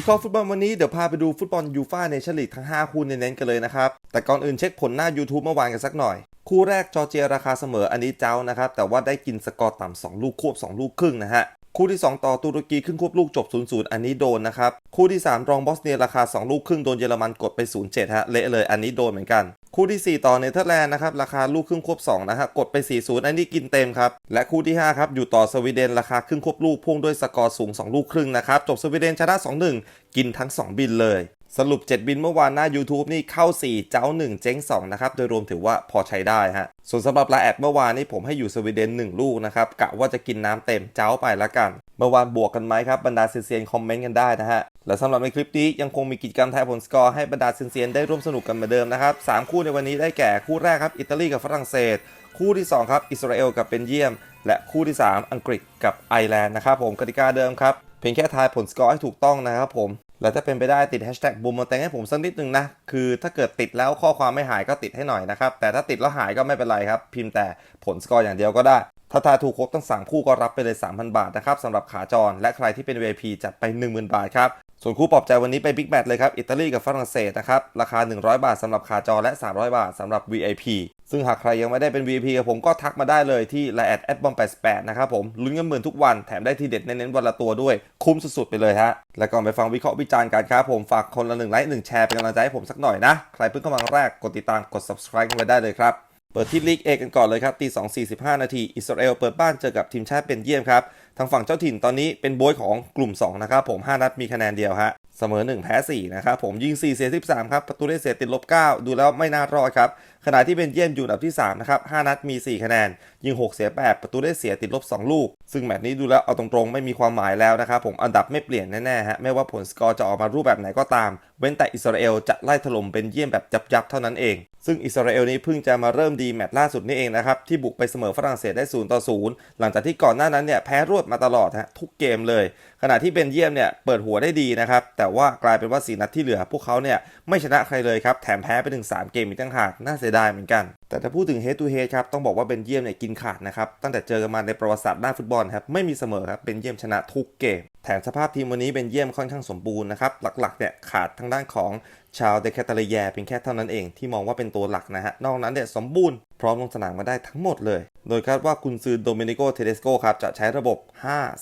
วิเคราะห์ฟุตบอลวันนี้เดี๋ยวพาไปดูฟุตบอลยูฟ่าในชั่นลีกทั้ง 5 คู่เน้นๆกันเลยนะครับ แต่ก่อนอื่นเช็คผลหน้า YouTube เมื่อวานกันสักหน่อย คู่แรกจอร์เจียราคาเสมออันนี้เจ้านะครับ แต่ว่าได้กินสกอร์ต่ำ2ลูกควบ 2 ลูกครึ่งนะฮะ คู่ที่ 2 ต่อตุรกีขึ้นควบลูกจบ 0-0 อันนี้โดนนะครับ คู่ที่ 3 รองบอสเนียราคา 2 ลูกครึ่งโดนเยอรมันกดไป 0-7 ฮะ เละเลยอันนี้โดนเหมือนกัน คู่ที่ 4 ต่อเนเธอร์แลนด์นะครับ ราคาลูกครึ่งควบ2นะฮะกดไป 4-0 อันนี้กินเต็มครับ และคู่ที่ 5 ครับ อยู่ต่อสวีเดนราคาครึ่งควบลูกพ่วงด้วยสกอร์สูง 2 ลูกครึ่งนะครับจบสวีเดนชนะ 2-1 กินทั้ง 2 บินเลย สรุป 7 บินเมื่อวานหน้า YouTube นี่เข้า 4 เจ้า 1 เจ๊ง 2 นะครับ โดยรวมถือว่าพอใช้ได้ฮะ ส่วนสำหรับลาแอดเมื่อวานนี้ผมให้อยู่สวีเดน 1 ลูกนะครับ กะว่าจะกินน้ำเต็มเจ้าไปละกัน เมื่อวานบวกกันไหมครับ บรรดาเซียนคอมเมนต์กันได้นะฮะ และสำหรับในคลิปนี้ยังคงมีกิจกรรมทายผลสกอร์ให้บรรดาเซียนได้ร่วมสนุกกันเหมือนเดิมนะครับสามคู่ในวันนี้ได้แก่คู่แรกครับอิตาลีกับฝรั่งเศส คู่ที่2ครับอิสราเอลกับเบนเยียม และคู่ที่ 3 อังกฤษกับไอร์แลนด์นะครับผมกติกาเดิมครับเพียงแค่ทายผลสกอร์ให้ถูกต้องนะครับผม และถ้าเป็นไปได้ติดแฮชแท็กบูมมาแตงให้ผมสักนิดนึงนะ คือถ้าเกิดติดแล้วข้อความไม่หายก็ติดให้หน่อยนะครับ แต่ถ้าติดแล้วหายก็ไม่เป็นไรครับ พิมพ์แต่ผลสกอร์อย่างเดียวก็ได้ ถ้าทายถูกครบทั้ง 3 คู่ก็รับไปเลย 3,000 บาทนะครับสำหรับขาจร และใครที่เป็น VIP จัดไป 10,000 บาทครับ ส่วนคู่ปลอบใจวันนี้ไปบิ๊กแมตช์เลยครับ อิตาลีกับฝรั่งเศสนะครับ ราคา 100 บาทสำหรับขาจรและ 300 บาทสำหรับ VIP ซึ่งหากใครยังไม่ได้เป็น VIP กับผมก็ทักมาได้เลยที่ l ล n แอดบอม88นะครับผมลุ้นเงินหมื่นทุกวันแถมได้ทีเด็ดเน้นๆวันละตัวด้วย คุ้มสุดๆไปเลยฮะ และก่อนไปฟังวิเคราะห์วิจารณ์การครับผมฝากคนละหนึ่งไลค์หนึ่งแชร์เป็นกำลังใจให้ผมสักหน่อยนะ ใครเพิ่งเข้ามาแรกกดติดตามกด subscribe กันไว้ได้เลยครับเปิดที่ลีกเอกันก่อนเลยครับตี2 45 นาที อิสราเอลเปิดบ้านเจอกับทีมชาติเป็นเยี่ยมครับ ทางฝั่งเจ้าถิ่นตอนนี้เป็นโบยของกลุ่ม 2 นะครับผม 5 นัดมีคะแนนเดียวฮะ เสมอ 1 แพ้ 4 นะครับผมยิง 4 เสีย 13 ครับ ประตูได้เสียติดลบ 9 ดูแล้วไม่น่ารอดครับ ขณะที่เป็นเยี่ยมอยู่อันดับที่ 3 นะครับ 5 นัดมี 4 คะแนน ยิง 6 เสีย 8 ประตูได้เสียติดลบ 2 ลูก ซึ่งแมตช์นี้ดูแล้วเอาตรงๆ ไม่มีความหมายแล้วนะครับผมอันดับไม่เปลี่ยนแน่ๆฮะไม่ว่าผลสกอร์จะออกมารูปแบบไหนก็ตาม เว้นแต่อิสราเอลจะไล่ถล่มเป็นเยี่ยมแบบยับๆเท่านั้นเอง ซึ่งอิสราเอลนี้เพิ่งจะมาเริ่มดีแมตช์ล่าสุดนี่เองนะครับที่บุกไปเสมอฝรั่งเศสได้0ต่อ0หลังจากที่ก่อนหน้านั้นเนี่ยแพ้รวดมาตลอดฮะทุกเกมเลย ขณะที่เบนเยียมเนี่ยเปิดหัวได้ดีนะครับแต่ว่ากลายเป็นว่าสีนัดที่เหลือ พวกเขาเนี่ยไม่ชนะใครเลยครับแถมแพ้ไปถึง3เกมอีกตั้งหากน่าเสียดายเหมือนกัน แต่ถ้าพูดถึง head to head ครับต้องบอกว่าเบนเยียมเนี่ยกินขาดนะครับตั้งแต่เจอกันมาในประวัติศาสตร์ด้านฟุตบอลครับไม่มีเสมอครับเบนเยียมชนะทุกเกมแถมสภาพทีมวันนี้เบนเยียมค่อนข้างสมบูรณ์นะครับหลักๆเนี่ยขาดทางด้านของชาวเดคาตาเลแยเพียงแค่เท่านั้นเองที่มองว่าเป็นตัวหลักนะฮะนอกนั้นเนี่ยสมบูรณ์ พร้อมลงสนามมาได้ทั้งหมดเลย โดยคาดว่าคุณซือโดเมนิโกเทเดสโกครับจะใช้ระบบ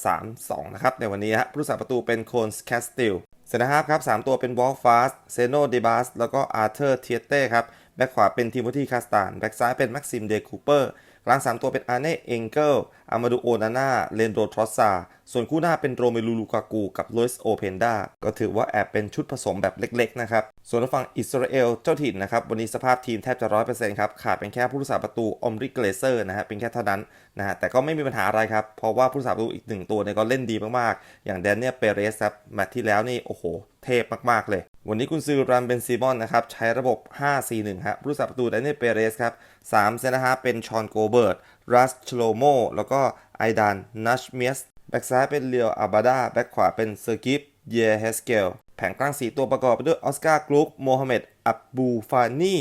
5-3-2 นะครับในวันนี้ฮะผู้รักษาประตูเป็นโคนสแคสติลเซนนะครับครับ 3 ตัวเป็นวอลฟาสเซโนเดบาสแล้วก็อาร์เธอร์เทียเต้ครับ แบ็คขวาเป็นทิโมธีคาสตานแบ็คซ้ายเป็นแม็กซิมเดคูเปอร์กลาง 3 ตัวเป็นอาร์เน่เองเกิลอามาดูโอนาน่าเลนโดทรอสซา ส่วนคู่หน้าเป็นโรเมลูลูกากูกับลุยส์โอเพนดาก็ถือว่าแอบเป็นชุดผสมแบบเล็กๆนะครับ ส่วนฝั่งอิสราเอลเจ้าถิ่นนะครับ วันนี้สภาพทีมแทบจะร้อยเปอร์เซ็นต์ครับ ขาดเป็นแค่ผู้รักษาประตูอมริกเกเลเซอร์นะฮะเป็นแค่เท่านั้นนะฮะแต่ก็ไม่มีปัญหาอะไรครับ เพราะว่าผู้รักษาประตูอีกหนึ่งตัวเนี่ยก็เล่นดีมากๆ อย่างแดนเนียเปเรสครับแมตช์ที่แล้วนี่โอ้โห เทพมากๆเลย วันนี้คุณซือรันเบนซีมอนนะครับใช้ระบบ 5-4-1ครับผู้รักษาประตูแดนเนียเปเรสครับ3เซนนะฮะเป็นชอนโกเบิร์ตรัสชโลโมแล้วก็ไอดานนัชเมียส แบ็กซ้ายเป็นเลียวอาบาดาแบ็กขวาเป็นเซอร์กิฟเยเฮสเกลแผงกลาง 4 ตัวประกอบไปด้วยออสการ์กลุกโมฮัมเหม็ดอับบูฟานี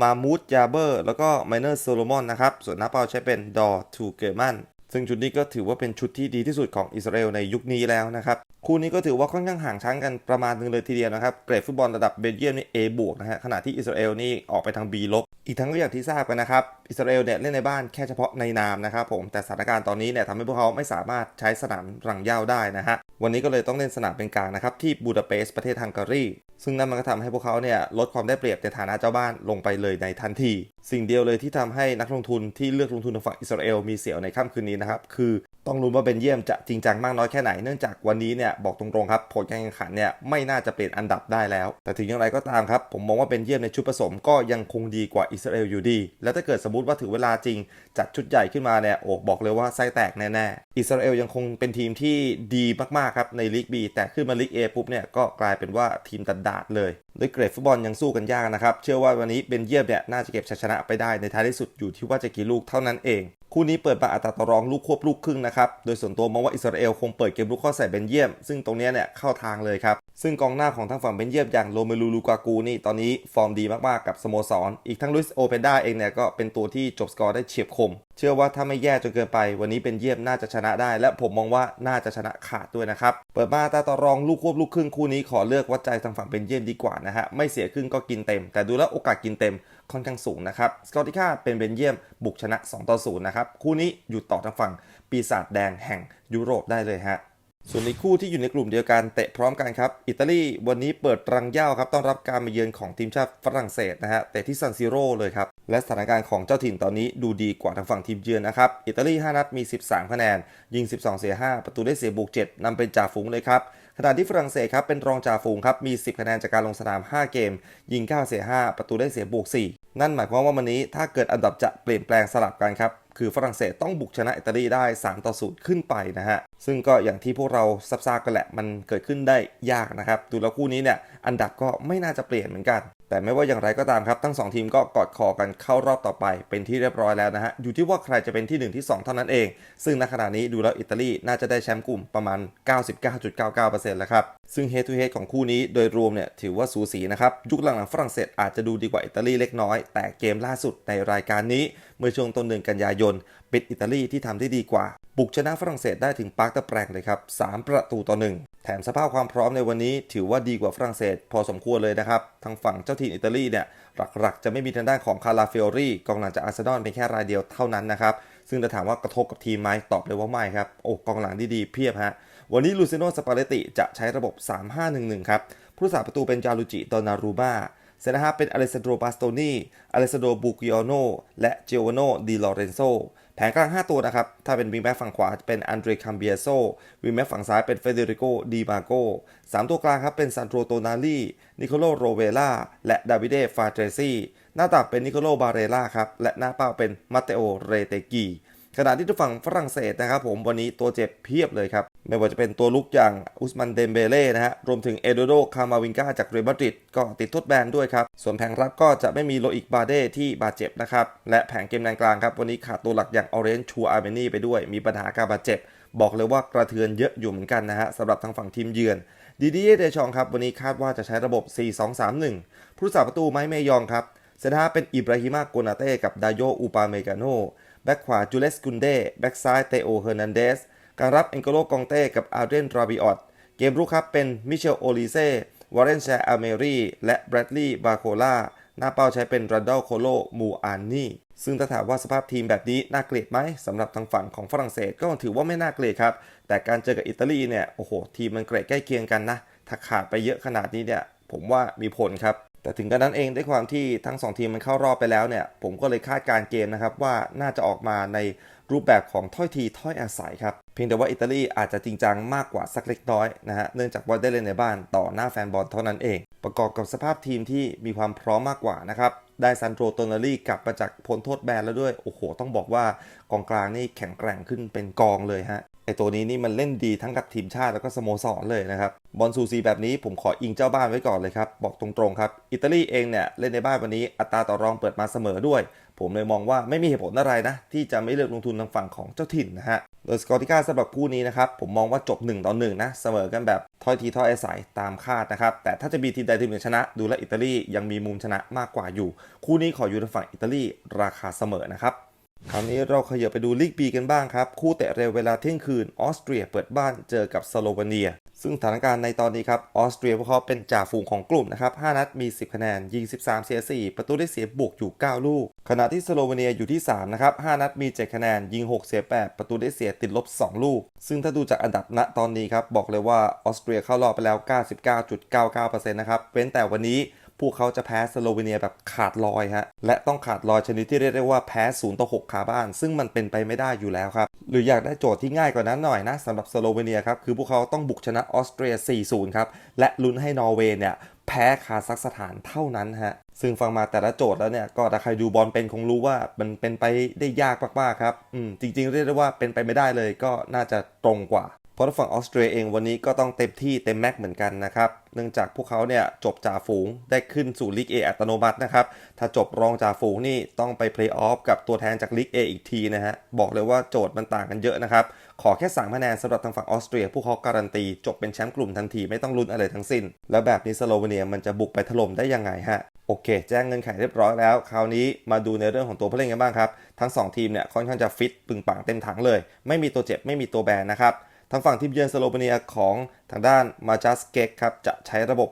มามูดยาเบอร์ แล้วก็ไมเนอร์โซโลมอนนะครับ ส่วนหน้าเป้าใช้เป็นดอทูเกอร์มัน ซึ่งชุดนี้ก็ถือว่าเป็นชุดที่ดีที่สุดของอิสราเอลในยุคนี้แล้วนะครับคู่นี้ก็ถือว่าค่อนข้างห่างชั้นกันประมาณนึงเลยทีเดียวนะครับเกรดฟุตบอลระดับเบลเยียมนี่ A บวกนะฮะขณะที่อิสราเอลนี่ออกไปทาง B ลบอีกทั้งก็อย่างที่ทราบกันนะครับอิสราเอลเนี่ยเล่นในบ้านแค่เฉพาะในนามนะครับผมแต่สถานการณ์ตอนนี้เนี่ยทำให้พวกเขาไม่สามารถใช้สนามรังเย้าได้นะฮะวันนี้ก็เลยต้องเล่นสนามเป็นกลางนะครับที่บูดาเปสต์ประเทศฮังการีซึ่งนั่นมันก็ทำให้พวกเขาเนี่ยลดความได้เปรียบในฐานะเจ้าบ้านลงไปเลยในทันที สิ่งเดียวเลยที่ทำให้นักลงทุนที่เลือกลงทุนทางฝั่งอิสราเอลมีเสียวในค่ำคืนนี้นะครับ คือ ต้องรู้ว่าเบนเยียมจะจริงจังมากน้อยแค่ไหนเนื่องจากวันนี้เนี่ยบอกตรงๆครับผลการแข่งขันเนี่ยไม่น่าจะเปลี่ยนอันดับได้แล้ว แต่ถึงอย่างไรก็ตามครับ ผมมองว่าเบนเยียมในชุดผสมก็ยังคงดีกว่าอิสราเอลอยู่ดี แล้วถ้าเกิดสมมติว่าถึงเวลาจริง จัดชุดใหญ่ขึ้นมาเนี่ยโอ้บอกเลยว่าไส้แตกแน่ๆอิสราเอลยังคงเป็นทีมที่ดีมากๆครับในลีก B แต่ขึ้นมาลีก A ปุ๊บเนี่ยก็กลายเป็นว่าทีมตัดดาดเลยด้วยเกรดฟุตบอลยังสู้กันยากนะครับเชื่อว่าวันนี้เบนเยียมเนี่ยน่าจะเก็บชัยชนะไปได้ในท้ายที่สุดอยู่ที่ว่าจะกี่ลูกเท่านั้นเองคู่นี้เปิดมาอัตราต่อรองลูกควบลูกครึ่งนะครับ โดยส่วนตัวมองว่าอิสราเอลคงเปิดเกมลุกเข้าใส่เบนเยียม ซึ่งตรงนี้เนี่ยเข้าทางเลยครับ ซึ่งกองหน้าของทางฝั่งเบนเยียมอย่างโรเมลูลูกากูนี่ตอนนี้ฟอร์มดีมากๆกับสโมสร อีกทั้งลุยส์โอเปนดาเองเนี่ยก็เป็นตัวที่จบสกอร์ได้เฉียบคม เชื่อว่าถ้าไม่แย่จนเกินไป วันนี้เป็นเยี่ยมน่าจะชนะได้ และผมมองว่าน่าจะชนะขาดด้วยนะครับ เปิดมาตาต่อรองลูกควบลูกครึ่งคู่นี้ขอเลือกวัดใจทางฝั่งเป็นเยี่ยมดีกว่านะฮะ ไม่เสียครึ่งก็กินเต็ม แต่ดูแล้วโอกาสกินเต็มค่อนข้างสูงนะครับ สกอตติค่าเป็นเบนเยียมบุกชนะ 2 ต่อ 0 นะครับ คู่นี้อยู่ต่อทางฝั่ง ปีศาจแดงแห่งยุโรปได้เลยฮะส่วนในคู่ที่อยู่ในกลุ่มเดียวกันเตะพร้อมกันครับ อิตาลีวันนี้เปิดรังเย้าครับ ต้องรับการมาเยือนของทีมชาติฝรั่งเศสนะฮะเตะที่ซันซิโร่เลยครับ และสถานการณ์ของเจ้าถิ่นตอนนี้ดูดีกว่าทางฝั่งทีมเยือนนะครับ อิตาลี 5 นัดมี 13 คะแนน ยิง 12 เสีย 5 ประตูได้เสียบวก 7นำเป็นจ่าฝูงเลยครับขณะที่ฝรั่งเศสครับเป็นรองจ่าฝูงครับมี 10 คะแนนจากการลงสนาม 5 เกม ยิง 9 เสีย 5 ประตูได้เสียบวก 4 นั่นหมายความว่าวันนี้ถ้าเกิดอันดับจะเปลี่ยนแปลงสลับกันครับ คือฝรั่งเศสต้องบุกชนะอิตาลีได้ 3 ต่อ0ขึ้นไปนะฮะ ซึ่งก็อย่างที่พวกเราซับซากันแหละ มันเกิดขึ้นได้ยากนะครับ ดูแล้วคู่นี้เนี่ย อันดับก็ไม่น่าจะเปลี่ยนเหมือนกัน แต่ไม่ว่าอย่างไรก็ตามครับ ทั้ง 2 ทีมก็กอดคอกันเข้ารอบต่อไปเป็นที่เรียบร้อยแล้วนะฮะ อยู่ที่ว่าใครจะเป็นที่ 1 ที่ 2 เท่านั้นเอง ซึ่งณขณะนี้ดูแล้วอิตาลีน่าจะได้แชมป์กลุ่มประมาณ 99.99%แล้วครับ ซึ่ง head to h e a ของคู่นี้โดยรวมเนี่ยถือว่าสูสีนะครับ ยุคหลังๆฝรั่งเศสอาจจะดูดีกว่าอิตาลีเล็กน้อย แต่เกมล่าสุดในรายการนี้เมื่อช่วงต้นเดือนกันยายน เป็นอิตาลีที่ทำได้ดีกว่า บุกชนะฝรั่งเศสได้ถึงปาร์คตะแปรงเลยครับ 3 ประตูต่อ 1 แถมสภาพความพร้อมในวันนี้ ถือว่าดีกว่าฝรั่งเศส พอสมควรเลยนะครับ ทางฝั่งเจ้าถิ่นอิตาลีเนี่ยหลักๆ จะไม่มีทางด้านของคาราเฟโรี่กองหลังจากอาร์เซนอลเป็นแค่รายเดียวเท่านั้นนะครับซึ่งจะถามว่ากระทบกับทีมไหมตอบเลยว่าไม่ครับโอ้กองหลังดีๆเพียบฮะวันนี้ลูซิโนสปาเลติจะใช้ระบบ 3-5-1-1 ครับผู้รักษาประตูเป็นจารุจิโดนารูมา เซนนะฮะเป็นอเลสซานโดรบาสโตนีอเลสซานโดบูกิโอโนและเจโอโนดิลอเรนโซแผงกลาง 5 ตัวนะครับ ถ้าเป็นวิงแบ็กฝั่งขวาเป็นอันเดรคัมเบียโซวิงแบ็กฝั่งซ้ายเป็นเฟเดริโกดีมาโกสามตัวกลางครับเป็นซานโตรโตนาลีนิโคโลโรเวล่าและดาวิเดฟาเทรซีหน้าตักเป็นนิโคโลบาเรล่าครับ และหน้าเป้าเป็นมาเตโอเรเตกี ขณะที่ทุกฝั่งฝรั่งเศสนะครับผมวันนี้ตัวเจ็บเพียบเลยครับ ไม่ว่าจะเป็นตัวลุกอย่างอุสมันเดมเบเล่นะฮะรวมถึงเอโดโดคามาวิงกาจากเรอัลมาดริดก็ติดทดแบนด้วยครับ ส่วนแผงรับก็จะไม่มีโลอิกบาเด้ที่บาดเจ็บนะครับ และแผงเกมแดนกลางครับ วันนี้ขาดตัวหลักอย่างออเรนชัวอาร์เมนีไปด้วย มีปัญหาการบาดเจ็บ บอกเลยว่ากระเทือนเยอะอยู่เหมือนกันนะฮะสำหรับทางฝั่งทีมเยือนดีดีเดชองครับวันนี้คาดว่าจะใช้ระบบ 4-2-3-1 ผู้รักษาประตูไม้เมยองครับเซนาเป็นอิบราฮิมาโกนาเต้กับดาโยอูปาเมกาโน แบ็กขวาจูเลสกุนเดแบ็กซ้ายเตโอเฮอร์นันเดสการรับเอ็นโกโลกองเต้กับอาร์เดนราบิออตเกมรุกครับเป็นมิเชลโอลิเซ่วอร์เรนแชร์อเมรีและแบรดลีย์บาโคล่าหน้าเป้าใช้เป็นรันดอลโคโลมูอานนี่ซึ่งถ้าถามว่าสภาพทีมแบบนี้น่าเกลียดไหมสำหรับทางฝั่งของฝรั่งเศสก็ถือว่าไม่น่าเกลียดครับ แต่การเจอกับอิตาลีเนี่ยโอ้โหทีมมันเกรดใกล้เคียงกันนะ ถ้าขาดไปเยอะขนาดนี้เนี่ยผมว่ามีผลครับ แต่ถึงกระนั้นเองด้วยความที่ทั้ง 2 ทีมมันเข้ารอบไปแล้วเนี่ย ผมก็เลยคาดการเกมนะครับว่าน่าจะออกมาในรูปแบบของถ้อยทีถ้อยอาศัยครับ เพียงแต่ว่าอิตาลีอาจจะจริงจังมากกว่าสักเล็กน้อยนะฮะ เนื่องจากว่าได้เล่นในบ้านต่อหน้าแฟนบอลเท่านั้นเอง ประกอบกับสภาพทีมที่มีความพร้อมมากกว่านะครับ ได้ซันโตรโตนารีกลับมาจากพ้นโทษแบนแล้วด้วย โอ้โห ต้องบอกว่ากองกลางนี่แข็งแกร่งขึ้นเป็นกองเลยฮะ ไอตัวนี้นี่มันเล่นดีทั้งกับทีมชาติแล้วก็สโมสรเลยนะครับ บอลซูซีแบบนี้ผมขออิงเจ้าบ้านไว้ก่อนเลยครับ บอกตรงๆครับ อิตาลีเองเนี่ยเล่นในบ้านวันนี้อัตราต่อรองเปิดมาเสมอด้วย ผมเลยมองว่าไม่มีเหตุผลอะไรนะ ที่จะไม่เลือกลงทุนทางฝั่งของเจ้าถิ่นนะฮะโดยสกอร์ติก้าสำหรับคู่นี้นะครับ ผมมองว่าจบ1ต่อ1นะเสมอกันแบบถ้อยทีถ้อยอาศัยตามคาดนะครับ แต่ถ้าจะมีทีมใดทีมหนึ่งชนะ ดูแลอิตาลียังมีมุมชนะมากกว่าอยู่ คู่นี้ขออยู่ทางฝั่งอิตาลีราคาเสมอนะครับ คราวนี้เราขยับไปดูลีกบีกันบ้างครับ คู่เตะเร็วเวลาเที่ยงคืนออสเตรียเปิดบ้านเจอกับสโลวาเนีย ซึ่งสถานการณ์ในตอนนี้ครับออสเตรียพวกเขาเป็นจ่าฝูงของกลุ่มนะครับ 5 นัดมี 10 คะแนน ยิง 13 เสีย 4 ประตูได้เสียบวกอยู่ 9 ลูก ขณะที่สโลวาเนียอยู่ที่ 3 นะครับ 5 นัดมี 7 คะแนน ยิง 6 เสีย 8 ประตูได้เสียติดลบ 2 ลูก ซึ่งถ้าดูจากอันดับณตอนนี้ครับบอกเลยว่าออสเตรียเข้ารอบไปแล้ว 99.99%นะครับเว้นแต่วันนี้ พวกเขาจะแพ้สโลวีเนียแบบขาดลอยฮะ และต้องขาดลอยชนิดที่เรียกได้ว่าแพ้0ต่อ6คาบ้าน ซึ่งมันเป็นไปไม่ได้อยู่แล้วครับ หรืออยากได้โจทย์ที่ง่ายกว่านั้นหน่อยนะสำหรับสโลวีเนียครับ คือพวกเขาต้องบุกชนะออสเตรีย 4-0 ครับ และลุ้นให้นอร์เวย์เนี่ยแพ้คาซัคสถานเท่านั้นฮะ ซึ่งฟังมาแต่ละโจทย์แล้วเนี่ย ก็ถ้าใครดูบอลเป็นคงรู้ว่ามันเป็นไปได้ยากมากๆครับ อืม จริงๆ เรียกได้ว่าเป็นไปไม่ได้เลยก็น่าจะตรงกว่า เพราะทาฝั่งออสเตรียเองวันนี้ก็ต้องเต็มที่เต็มแม็กซ์เหมือนกันนะครับ เนื่องจากพวกเขาเนี่ยจบจ่าฝูงได้ขึ้นสู่ลีก A อัตโนมัตินะครับ ถ้าจบรองจ่าฝูงนี่ต้องไปเพลย์ออฟกับตัวแทนจากลีก A อีกทีนะฮะ บอกเลยว่าโจทย์มันต่างกันเยอะนะครับ ขอแค่3คะแนนสำหรับทางฝั่งออสเตรีย พวกเขาการันตี จบเป็นแชมป์กลุ่มทันทีไม่ต้องลุ้นอะไรทั้งสิ้น แล้วแบบนี้สโลวีเนียมันจะบุกไปถล่มได้ยังไงฮะโอเค แจ้งเงินไขเรียบร้อยแล้ว คราวนี้มาดูในเรื่องของตัวผู้เล่นกันบ้างครับ ทั้ง 2 ทีมเนี่ยค่อนข้างจะฟิตปึงปังเต็มถังเลย ไม่มีตัวเจ็บไม่มีตัวแบนนะครับ ทางฝั่งทีมเยือนสโลเวเนียของทางด้านมาจัสเกกครับจะใช้ระบบ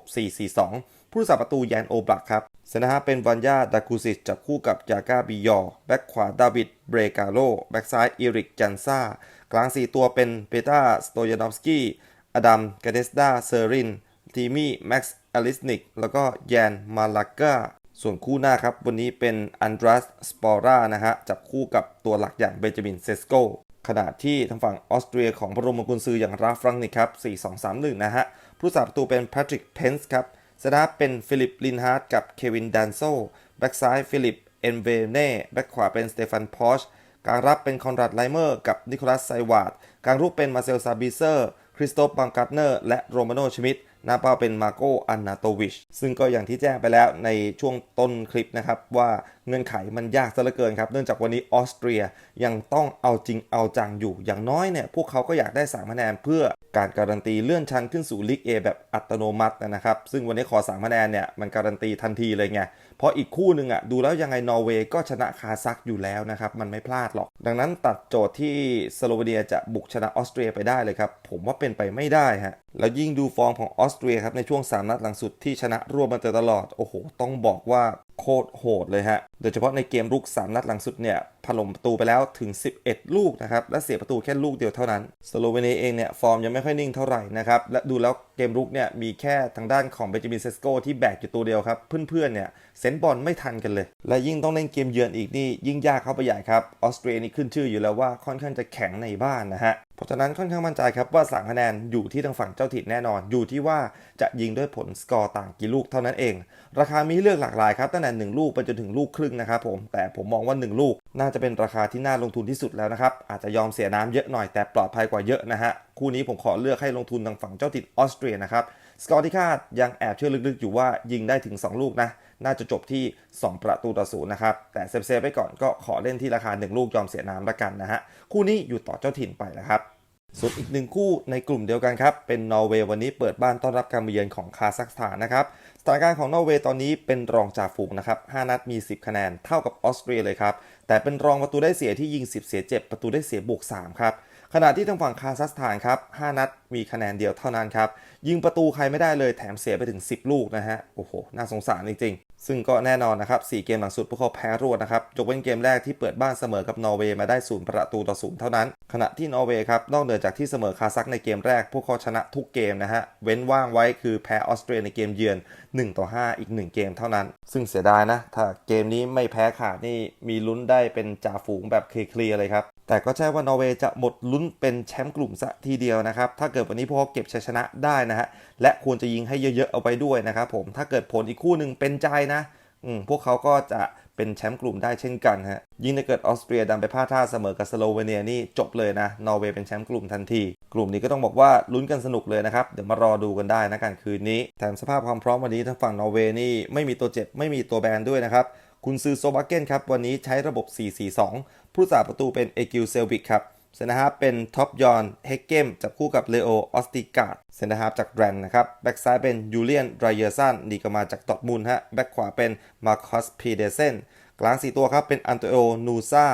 4-4-2 ผู้รักษาประตูแยนโอบลักครับเซนนะฮะเป็นวันยาดาคูซิสจับคู่กับยากาบิยอ แบ็กขวาดาวิดเบรกาโล แบ็กซ้ายอีริกจันซากลาง 4 ตัวเป็นเปตาสโตยานอฟสกี้อดัมกาเดสดาเซอรินทีมี่แม็กซ์อลิสนิกแล้วก็แยนมาลากาส่วนคู่หน้าครับ วันนี้เป็นอันดรัสสปอร่านะฮะจับคู่กับตัวหลักอย่างเบนจามินเซสโก ขณะที่ทางฝั่งออสเตรียของพระรมกุญซืออย่างราฟรังนิกครับ 4-2-3-1 นะฮะ ผู้สาประตูเป็นแพทริกเพนส์ครับสนาเป็นฟิลิปลินฮาร์ดกับเควินดันโซ แบ็กซ้ายฟิลิปเอนเวเน่ แบ็กขวาเป็นสเตฟานพอชกลางรับเป็นคอนราดไลเมอร์กับนิโคลัสไซวาร์ดกลางรุกเป็นมาเซลซาบิเซอร์ คริสโตฟบังการ์เนอร์ และโรมาโนชมิด หน้าเป้าเป็นมาโกอันนาโตวิชซึ่งก็อย่างที่แจ้งไปแล้วในช่วงต้นคลิปนะครับ ว่าเงื่อนไขมันยากซะเหลือเกินครับ เนื่องจากวันนี้ออสเตรียยังต้องเอาจริงเอาจังอยู่ อย่างน้อยเนี่ยพวกเขาก็อยากได้3คะแนนเพื่อการการันตีเลื่อนชั้นขึ้นสู่ลีก A แบบอัตโนมัตินะครับ ซึ่งวันนี้ขอ3คะแนนเนี่ยมันการันตีทันทีเลยไง เพราะอีกคู่หนึ่งอะดูแล้วยังไงนอร์เวย์ก็ชนะคาซักอยู่แล้วนะครับ มันไม่พลาดหรอก ดังนั้นตัดโจทย์ที่สโลวีเนียจะบุกชนะออสเตรียไปได้เลยครับ ผมว่าเป็นไปไม่ได้ฮะ แล้วยิ่งดูฟอร์มของออสสเตรียครับในช่วง 3 นัดหลังสุดที่ชนะรวมมาตลอด โอ้โห ต้องบอกว่าโคตรโหดเลยฮะ โดยเฉพาะในเกมรุก 3 นัดหลังสุดเนี่ยถล่มประตูไปแล้วถึง 11 ลูกนะครับ และเสียประตูแค่ลูกเดียวเท่านั้น สโลเวเนียเองเนี่ยฟอร์มยังไม่ค่อยนิ่งเท่าไหร่นะครับ และดูแล้วเกมรุกเนี่ยมีแค่ทางด้านของเบจามินเซสโกที่แบกอยู่ตัวเดียวครับ เพื่อนๆเนี่ยเซนบอลไม่ทันกันเลย และยิ่งต้องเล่นเกมเยือนอีกนี่ยิ่งยากเข้าไปใหญ่ครับ ออสเตรียนี่ขึ้นชื่ออยู่แล้วว่าค่อนข้างจะแข็งในบ้านนะฮะ เพราะฉะนั้นค่อนข้างมั่นใจครับว่า3คะแนนอยู่ที่ทางฝั่งเจ้าถิ่นแน่นอน อยู่ที่ว่าจะยิงด้วยผลสกอร์ต่างกี่ลูกเท่านั้นเอง ราคามีให้เลือกหลากหลายครับตั้งแต่ 1 ลูกไปจนถึงลูกครึ่งนะครับผมแต่ผมมองว่า 1 ลูก น่าจะเป็นราคาที่น่าลงทุนที่สุดแล้วนะครับอาจจะยอมเสียน้ำเยอะหน่อยแต่ปลอดภัยกว่าเยอะนะฮะคู่นี้ผมขอเลือกให้ลงทุนทางฝั่งเจ้าถิ่นออสเตรียนะครับสกอร์ที่คาดยังแอบเชื่อลึกๆอยู่ว่ายิงได้ถึง 2 ลูกนะน่าจะจบที่ 2 ประตูต่อศูนย์นะครับ แต่เซฟๆไว้ก่อนก็ขอเล่นที่ราคา 1 ลูกยอมเสียน้ำละกันนะฮะ คู่นี้อยู่ต่อเจ้าถิ่นไปนะครับ ส่วนอีกหนึ่งคู่ในกลุ่มเดียวกันครับ เป็นนอร์เวย์วันนี้เปิดบ้านต้อนรับการมาเยือนของคาซัคสถานนะครับ สถานการณ์ของนอร์เวย์ตอนนี้เป็นรองจ่าฝูงนะครับ 5 นัดมี 10 คะแนน เท่ากับออสเตรียเลยครับ แต่เป็นรองประตูได้เสียที่ยิง 10 เสีย 7 ประตูได้เสียบวก 3 ครับ ขณะที่ทางฝั่งคาซัคสถานครับ 5 นัดมีคะแนนเดียวเท่านั้นครับ ยิงประตูใครไม่ได้เลยแถมเสียไปถึง 10 ลูกนะฮะ โอ้โห น่าสงสารจริงๆ ซึ่งก็แน่นอนนะครับ 4 เกมหลังสุดพวกเขาแพ้รวดนะครับยกเว้นเกมแรกที่เปิดบ้านเสมอกับนอร์เวย์มาได้ศูนย์ประตูต่อศูนย์เท่านั้น ขณะที่นอร์เวย์ครับ นอกเหนือจากที่เสมอคาซัคในเกมแรก พวกเขาชนะทุกเกมนะฮะ เว้นว่างไว้คือแพ้ออสเตรียในเกมเยือน 1 ต่อ 5 อีก 1 เกมเท่านั้น ซึ่งเสียดายนะ ถ้าเกมนี้ไม่แพ้ขาดนี่มีลุ้นได้เป็นจ่าฝูงแบบเคลียร์เลยครับ แต่ก็ใช่ว่านอร์เวย์จะหมดลุ้นเป็นแชมป์กลุ่มซะทีเดียวนะครับ ถ้าเกิดวันนี้พวกเขาเก็บชัยชนะได้นะฮะ และควรจะยิงให้เยอะๆเอาไว้ด้วยนะครับผม ถ้าเกิดผลอีกคู่หนึ่งเป็นใจนะ พวกเขาก็จะเป็นแชมป์กลุ่มได้เช่นกันฮะ ยิ่งถ้าเกิดออสเตรียดันไปพลาดท่าเสมอกับสโลวีเนียนี่จบเลยนะ นอร์เวย์เป็นแชมป์กลุ่มทันที กลุ่มนี้ก็ต้องบอกว่าลุ้นกันสนุกเลยนะครับ เดี๋ยวมารอดูกันได้นะกันคืนนี้ แถมสภาพความพร้อมวันนี้ทางฝั่งนอร์เวย์นี่ไม่มีตัวเจ็บไม่มีตัวแบนด้วยนะครับ คุณซือโซบาเกนครับวันนี้ใช้ระบบ 4-4-2 ผู้สาประตูเป็นเอกิลเซลวิกครับเซนนะฮาร์เป็นท็อปยอนเฮกเกมจับคู่กับเลโอออสติกาดเซนนะฮาร์จากแรนนะครับแบ็กซ้ายเป็นยูเลียนไรเยอร์สันนี่ก็มาจากดอร์ทมุนด์ฮะแบ็กขวาเป็นมาคอสพีเดเซนกลาง 4 ตัวครับเป็นอันโตโอนูซา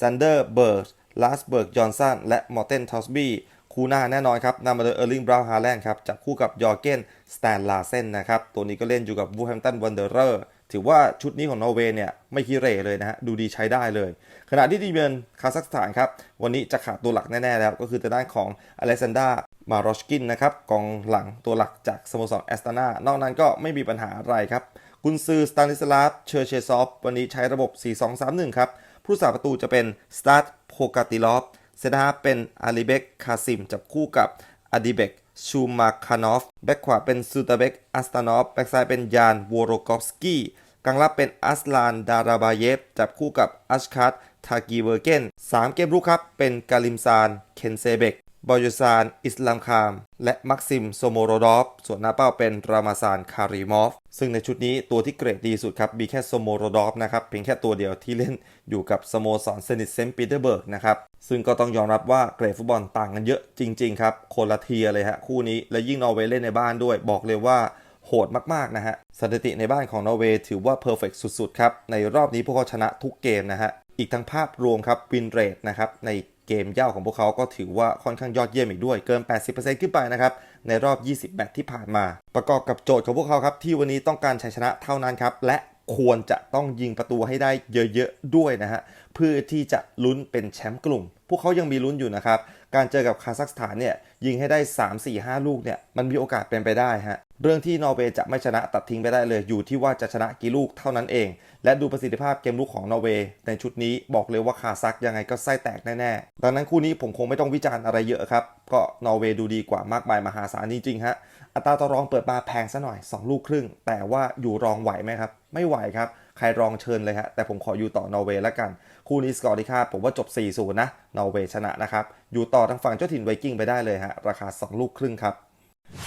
ซันเดอร์เบิร์ดลาสเบิร์กจอห์นสันและมอร์เทนทอสบี้คู่หน้าแน่นอนครับนำมาโดยเออร์ลิงบราวน์ฮาแลนด์ครับจับคู่กับยอร์เกนสแตนลาเซนนะครับตัวนี้ก็เล่นอยู่กับวูแฮมตันวันเดอร์เรอร์ ถือว่าชุดนี้ของนอร์เวย์เนี่ยไม่ขี้เรเลยนะฮะดูดีใช้ได้เลย ขณะที่ทีมเยือนคาซัคสถานครับวันนี้จะขาดตัวหลักแน่ ๆ แล้ว ก็คือทางด้านของอเล็กซานดรามารอชกินนะครับกองหลังตัวหลักจากสโมสรแอสตานานอกนั้นก็ไม่มีปัญหาอะไรครับกุนซือสตานิสลาฟเชอร์เชซอฟวันนี้ใช้ระบบ 4-2-3-1 ครับผู้สาประตูจะเป็นสตาร์ทโพกาติลอฟเซนาเป็นอาลีเบกคาซิมจับคู่กับอดิเบก ชูมาคานอฟ แบ็กขวาเป็นซูตาเบกอัสตานอฟ แบ็กซ้ายเป็นยานวโรกอฟสกี้กลางรับเป็นอัสลานดาราบาเยฟ จับคู่กับอัชคัตทากีเวอร์เกน3เกมรุกครับ เป็นกาลิมซาน เคนเซเบก บอยซาน อิสลามคาม และมักซิม โซโมโรดอฟ ส่วนหน้าเป้าเป็นรามาซาน คาริมอฟ ซึ่งในชุดนี้ตัวที่เกรดดีสุดครับ มีแค่โซโมโรดอฟนะครับ เพียงแค่ตัวเดียวที่เล่นอยู่กับสโมสรเซนิตเซนต์ปีเตอร์เบิร์กนะครับ ซึ่งก็ต้องยอมรับว่าเกรดฟุตบอลต่างกันเยอะจริง ๆ ครับ คนละเทียเลยฮะ คู่นี้ และยิ่งนอร์เวย์เล่นในบ้านด้วย บอกเลยว่าโหดมาก ๆ นะฮะ สถิติในบ้านของนอร์เวย์ถือว่าเพอร์เฟกสุด ๆ ครับ ในรอบนี้พวกเขาชนะทุกเกมนะฮะ อีกทั้งภาพรวมครับวินเรทนะครับใน เกมเย่าของพวกเขาก็ถือว่าค่อนข้างยอดเยี่ยมอีกด้วยเกิน 80%ขึ้นไปนะครับในรอบ 20 แมตช์ที่ผ่านมา ประกอบกับโจทย์ของพวกเขาครับที่วันนี้ต้องการชัยชนะเท่านั้นครับและควรจะต้องยิงประตูให้ได้เยอะๆด้วยนะฮะเพื่อที่จะลุ้นเป็นแชมป์กลุ่ม พวกเขายังมีลุ้นอยู่นะครับ การเจอกับคาซัคสถานเนี่ยยิงให้ได้ 3 4 5 ลูกเนี่ยมันมีโอกาสเป็นไปได้ฮะเรื่องที่นอร์เวย์จะไม่ชนะตัดทิ้งไปได้เลยอยู่ที่ว่าจะชนะกี่ลูกเท่านั้นเอง และดูประสิทธิภาพเกมลุกของนอร์เวย์ในชุดนี้บอกเลยว่าคาซักยังไงก็ไส้แตกแน่ๆ ดังนั้นคู่นี้ผมคงไม่ต้องวิจารณ์อะไรเยอะครับ ก็นอร์เวย์ดูดีกว่ามากมายมหาศาลจริงๆฮะอัตราต่อรองเปิดมาแพงซะหน่อย 2 ลูกครึ่ง แต่ว่าอยู่รองไหวไหมครับ ไม่ไหวครับ ใครรองเชิญเลยฮะแต่ผมขออยู่ต่อนอร์เวย์ล้วกัน คู่นี้สกอร์ที่คาดผมว่าจบ 4-0 นะนอร์เวย์ชนะนะครับ อยู่ต่อทางฝั่งเจ้าถิ่นไวกิ้งไปได้เลยฮะ ราคา 2 ลูกครึ่งครับ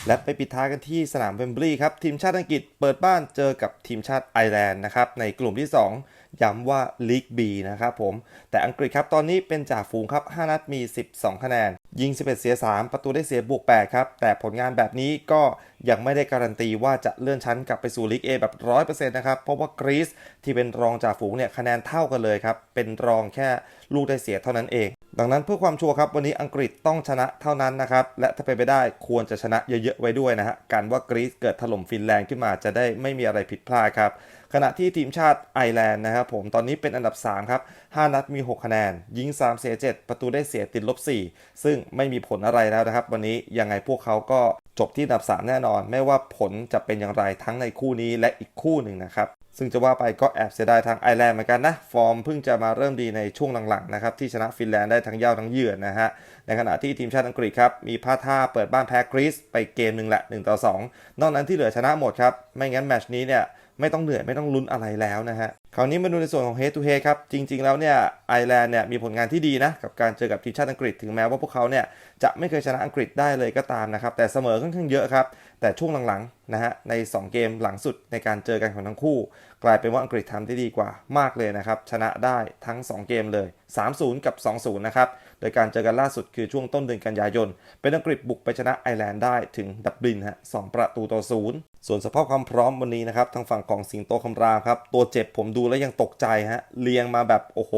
และไปปิดท้ายกันที่สนามเวมบลีย์ครับ ทีมชาติอังกฤษเปิดบ้านเจอกับทีมชาติไอร์แลนด์นะครับ ในกลุ่มที่ 2 ย้ำว่าลีก B นะครับผม แต่อังกฤษครับตอนนี้เป็นจ่าฝูงครับ 5 นัดมี 12 คะแนน ยิง 11 เสีย 3 ประตูได้เสียบวก 8 ครับ แต่ผลงานแบบนี้ก็ยังไม่ได้การันตีว่าจะเลื่อนชั้นกลับไปสู่ลีก A แบบ 100%นะครับ เพราะว่ากรีซที่เป็นรองจ่าฝูงเนี่ยคะแนนเท่ากันเลยครับ เป็นรองแค่ลูกได้เสียเท่านั้นเอง ดังนั้นเพื่อความชัวร์ครับวันนี้อังกฤษต้องชนะเท่านั้นนะครับ และถ้าเป็นไปได้ควรจะชนะเยอะๆไว้ด้วยนะฮะ การว่ากรีซเกิดถล่มฟินแลนด์ขึ้นมาจะได้ไม่มีอะไรผิดพลาดครับ ขณะที่ทีมชาติไอร์แลนด์นะครับผมตอนนี้เป็นอันดับ 3 ครับ 5 นัดมี 6 คะแนน ยิง 3 เสีย 7 ประตูได้เสียติดลบ 4 ซึ่งไม่มีผลอะไรแล้วนะครับ วันนี้ยังไงพวกเขาก็จบที่อันดับ 3 แน่นอน ไม่ว่าผลจะเป็นอย่างไรทั้งในคู่นี้และอีกคู่หนึ่งนะครับซึ่งจะว่าไปก็แอบเสียดายทางไอร์แลนด์เหมือนกันนะ ฟอร์มเพิ่งจะมาเริ่มดีในช่วงหลังๆนะครับที่ชนะฟินแลนด์ได้ทั้งเย่าทั้งเยือนนะฮะ ในขณะที่ทีมชาติอังกฤษครับ มีพลาดท่าเปิดบ้านแพ้กรีซไปเกมหนึ่งแหละ1ต่อ2นอกนั้นที่เหลือชนะหมดครับ ไม่งั้นแมตช์นี้เนี่ย ไม่ต้องเหนื่อยไม่ต้องลุ้นอะไรแล้วนะฮะ คราวนี้มาดูในส่วนของ head to head ครับ จริง ๆ แล้วเนี่ยไอร์แลนด์เนี่ยมีผลงานที่ดีนะ กับการเจอกับทีมชาติอังกฤษถึงแม้ว่าพวกเขาเนี่ยจะไม่เคยชนะอังกฤษได้เลยก็ตามนะครับ แต่เสมอค่อนข้างเยอะครับ แต่ช่วงหลังๆนะฮะใน 2 เกมหลังสุดในการเจอกันของทั้งคู่ กลายเป็นว่าอังกฤษทำได้ดีกว่ามากเลยนะครับ ชนะได้ทั้ง 2 เกมเลย 3-0 กับ 2-0 นะครับ โดยการเจอกันล่าสุดคือช่วงต้นเดือนกันยายน เป็นอังกฤษบุกไปชนะไอร์แลนด์ได้ถึงดับลินฮะ2ประตูต่อศูนย์ส่วนสภาพความพร้อมวันนี้นะครับทางฝั่งของสิงโตคำรามครับตัวเจ็บผมดูแล้วยังตกใจฮะเรียงมาแบบโอ้โห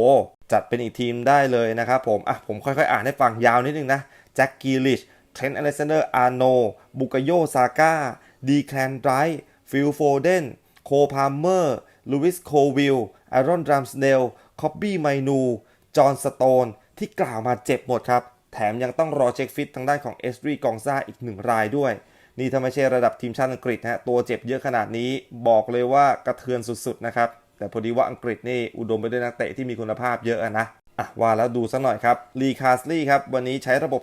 จัดเป็นอีกทีมได้เลยนะครับผมอะผมค่อยๆ อ่านให้ฟังยาวนิดนึงนะแจ็คกีลิชเทรนต์อเล็กซานเดอร์อาร์โนบุกโยซาก้าดีแคลนไรท์ฟิลโฟเดนโคพาเมอร์ลูวิสโควิลอารอนดรัมสเนลคอบบี้ไมนูจอห์นสโตนที่กล่าวมาเจ็บหมดครับ แถมยังต้องรอเช็คฟิตทางด้านของเอสรีกองซาอีกหนึ่งรายด้วย นี่ถ้าไม่ใช่ระดับทีมชาติอังกฤษฮะตัวเจ็บเยอะขนาดนี้บอกเลยว่ากระเทือนสุดๆนะครับ แต่พอดีว่าอังกฤษนี่อุดมไปด้วยนักเตะที่มีคุณภาพเยอะนะอะว่าแล้วดูสักหน่อยครับลีคาสลีย์ครับวันนี้ใช้ระบบ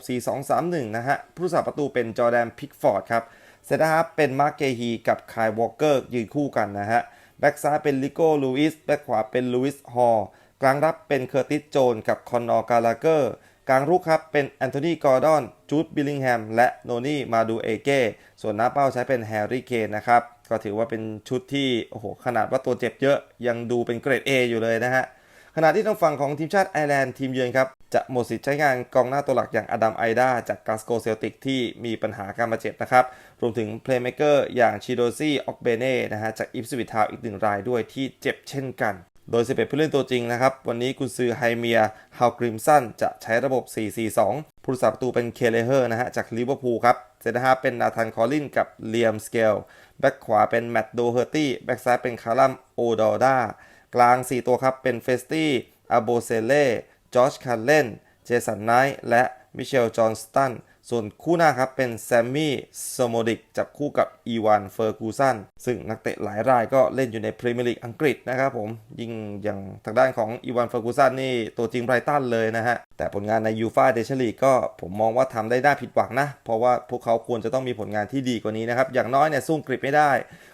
4-2-3-1 นะฮะผู้สาประตูเป็นจอแดนพิกฟอร์ดครับเซตฮาร์ฟเป็นมาร์เกฮีกับคายวอลเกอร์ยืนคู่กันนะฮะแบ็กซ้ายเป็นลิโก้ลูอิสแบ็กขวาเป็นลูอิสฮอลกลางรับเป็นเคอร์ติสโจนกับคอนนอร์กาลาเกอร์กลางรุกครับเป็นแอนโทนีกอร์ดอนจูดบิลลิงแฮมและโนนี่มาดูเอเก้ส่วนหน้าเป้าใช้เป็นแฮร์รี่เคนนะครับ ก็ถือว่าเป็นชุดที่โอ้โหขนาดว่าตัวเจ็บเยอะยังดูเป็นเกรด A อยู่เลยนะฮะขณะที่ทางฝั่งของทีมชาติไอร์แลนด์ทีมเยือนครับ จะหมดสิทธิ์ใช้งานกองหน้าตัวหลักอย่างอดัมไอดาจากกาสโกเซลติกที่มีปัญหาการบาดเจ็บนะครับ รวมถึงเพลย์เมคเกอร์อย่างชิโดซี่ออกเบเน่นะฮะจากอิฟสวิททาวอีกหนึ่งรายด้วยที่เจ็บเช่นกัน โดย 11 ผู้เล่นตัวจริงนะครับ วันนี้กุนซือไฮเมียฮาวกริมสันจะใช้ระบบ 4-4-2 ผู้รักษาประตูเป็นเคเลเฮอร์นะฮะจากลิเวอร์พูลครับ เซนเตอร์ฮาเป็นนาธานคอลลินกับเลียมสเกล แบ็กขวาเป็นแมตต์โดเฮอร์ตี้ แบ็กซ้ายเป็นคารัมโอดอลดากลาง 4 ตัวครับ เป็นเฟสตี้อาโบเซเล่ จอร์จคาร์เลน เจสันไนท์และมิเชล จอห์นสตัน ส่วนคู่หน้าครับเป็นแซมมี่โซโมดิกจับคู่กับอีวานเฟอร์กูสันซึ่งนักเตะหลายรายก็เล่นอยู่ในพรีเมียร์ลีกอังกฤษนะครับผม ยิ่งอย่างทางด้านของอีวานเฟอร์กูสันนี่ตัวจริงไบรตันเลยนะฮะ แต่ผลงานในยูฟาเดชลีกก็ผมมองว่าทำได้น่าผิดหวังนะ เพราะว่าพวกเขาควรจะต้องมีผลงานที่ดีกว่านี้นะครับ อย่างน้อยเนี่ยสู้อังกไม่ได้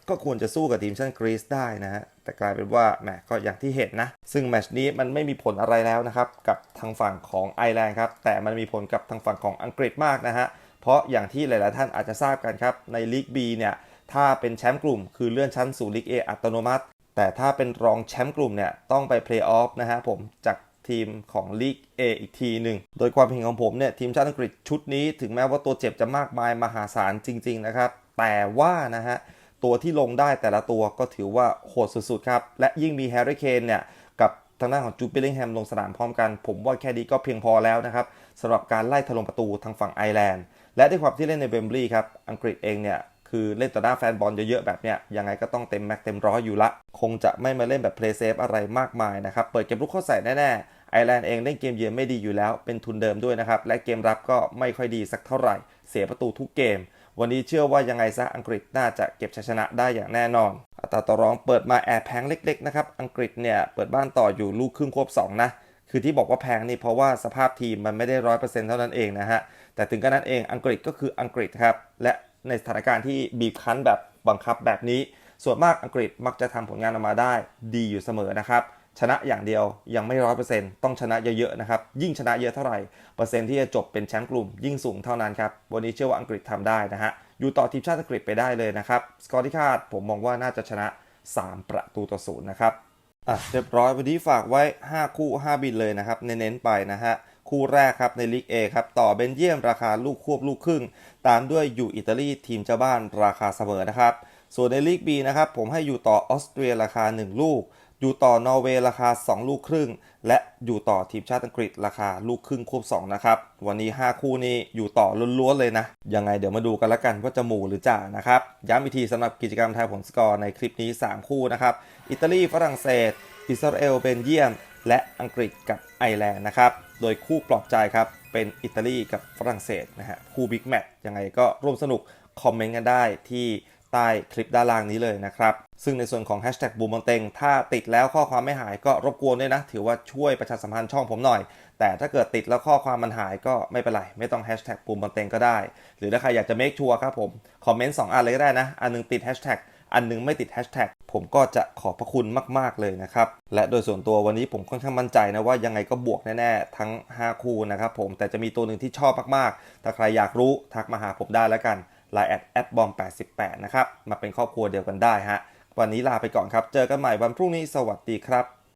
ก็ควรจะสู้กับทีมชาติกรีซได้นะฮะแต่กลายเป็นว่าแหมก็อย่างที่เห็นนะ ซึ่งแมตชนี้มันไม่มีผลอะไรแล้วนะครับกับทางฝั่งของไอร์แลนด์ครับแต่มันมีผลกับทางฝั่งของอังกฤษมากนะฮะเพราะอย่างที่หลาย ๆ ท่านอาจจะทราบกันครับในลีก B เนี่ยถ้าเป็นแชมป์กลุ่ม คือเลื่อนชั้นสู่ลีก A อัตโนมัติ แต่ถ้าเป็นรองแชมป์กลุ่มเนี่ยต้องไปเพลย์ออฟนะฮะผมจาก ทีมของลีก A อีกทีหนึ่ง โดยความเห็นของผมเนี่ย ทีมชาติอังกฤษชุดนี้ถึงแม้ว่าตัวเจ็บจะมากมายมหาศาลจริง ๆ นะครับ แต่ว่านะฮะ ตัวที่ลงได้แต่ละตัวก็ถือว่าโหดสุดๆครับ และยิ่งมีแฮร์รี่เคนเนี่ย กับทางด้านของจูบิลลิงแฮมลงสนามพร้อมกัน ผมว่าแค่นี้ก็เพียงพอแล้วนะครับสำหรับการไล่ถล่มประตูทางฝั่งไอร์แลนด์และด้วยความที่เล่นในเบมบลีย์ครับอังกฤษเองเนี่ยคือเล่นต่อหน้าแฟนบอลเยอะๆแบบเนี้ยยังไงก็ต้องเต็มแม็กเต็มร้อยอยู่ละ คงจะไม่มาเล่นแบบเพลย์เซฟอะไรมากมายนะครับ เปิดเกมลุกเข้าใส่แน่ๆ ไอร์แลนด์เองเล่นเกมเยือนไม่ดีอยู่แล้ว เป็นทุนเดิมด้วยนะครับ และเกมรับก็ไม่ค่อยดีสักเท่าไหร่ เสียประตูทุกเกม วันนี้เชื่อว่ายังไงซะอังกฤษน่าจะเก็บชัยชนะได้อย่างแน่นอน อัตราต่อรองเปิดมาแอบแพงเล็กๆนะครับ อังกฤษเนี่ยเปิดบ้านต่ออยู่ลูกครึ่งควบ2 นะ คือที่บอกว่าแพงนี่เพราะว่าสภาพทีมมันไม่ได้ร้อยเปอร์เซ็นต์เท่านั้นเองนะฮะ แต่ถึงกระนั้นเองอังกฤษก็คืออังกฤษครับ และในสถานการณ์ที่บีบคั้นแบบบังคับแบบนี้ ส่วนมากอังกฤษมักจะทำผลงานออกมาได้ดีอยู่เสมอนะครับ ชนะอย่างเดียวยังไม่ร้อยเปอร์เซ็นต์ต้องชนะเยอะๆนะครับ ยิ่งชนะเยอะเท่าไหร่เปอร์เซ็นต์ที่จะจบเป็นแชมป์กลุ่มยิ่งสูงเท่านั้นครับ วันนี้เชื่อว่าอังกฤษทำได้นะฮะ อยู่ต่อทีมชาติอังกฤษไปได้เลยนะครับ สกอร์ที่คาดผมมองว่าน่าจะชนะ 3 ประตูต่อศูนย์นะครับ อะเรียบร้อยวันนี้ฝากไว้ 5 คู่ 5 บินเลยนะครับ เน้นๆไปนะฮะคู่แรกครับในลีก A ครับต่อเบนเยียมราคาลูกควบลูกครึ่ง ตามด้วยอยู่อิตาลีทีมเจ้าบ้านราคาเสมอนะครับ ส่วนในลีก B นะครับผมให้อยู่ต่อออสเตรียราคา 1 ลูก อยู่ต่อนอร์เวย์ราคา 2 ลูกครึ่ง และอยู่ต่อทีมชาติอังกฤษราคาลูกครึ่งควบ2นะครับวันนี้ 5 คู่นี้อยู่ต่อล้วนๆเลยนะ ยังไงเดี๋ยวมาดูกันละกันว่าจะหมู่หรือจ่านะครับย้ำอีกทีสำหรับกิจกรรมทายผลสกอร์ในคลิปนี้ 3 คู่นะครับอิตาลีฝรั่งเศส อิสราเอลเบนเยียม และอังกฤษกับไอร์แลนด์นะครับโดยคู่ปลอบใจครับเป็นอิตาลีกับฝรั่งเศสนะฮะคู่บิ๊กแมตช์ยังไงก็ร่วมสนุกคอมเมนต์กันได้ที่ ใต้คลิปด้านล่างนี้เลยนะครับ ซึ่งในส่วนของ Hashtag บูมบอลเต็งถ้าติดแล้วข้อความไม่หายก็รบกวนด้วยนะ ถือว่าช่วยประชาสัมพันธ์ช่องผมหน่อย แต่ถ้าเกิดติดแล้วข้อความมันหายก็ไม่เป็นไร ไม่ต้อง Hashtag บูมบอลเต็งก็ได้ หรือถ้าใครอยากจะ make sure ครับผมคอมเมนต์2อันเลยก็ได้นะ อันหนึงติด Hashtag อันหนึงไม่ติด Hashtag ผมก็จะขอบพระคุณมาก ๆ เลยนะครับ และโดยส่วนตัววันนี้ผมค่อนข้างมั่นใจนะว่ายังไงก็บวกแน่ ๆ ทั้ง 5 คู่นะครับผมแต่จะมีตัวหนึ่งที่ชอบมาก ๆ ถ้าใครอยากรู้ทักมาหาผมได้แล้วกัน Line แอดแอดบอม88 นะครับ มาเป็นครอบครัวเดียวกันได้ฮะ วันนี้ลาไปก่อนครับ เจอกันใหม่วันพรุ่งนี้ สวัสดีครับ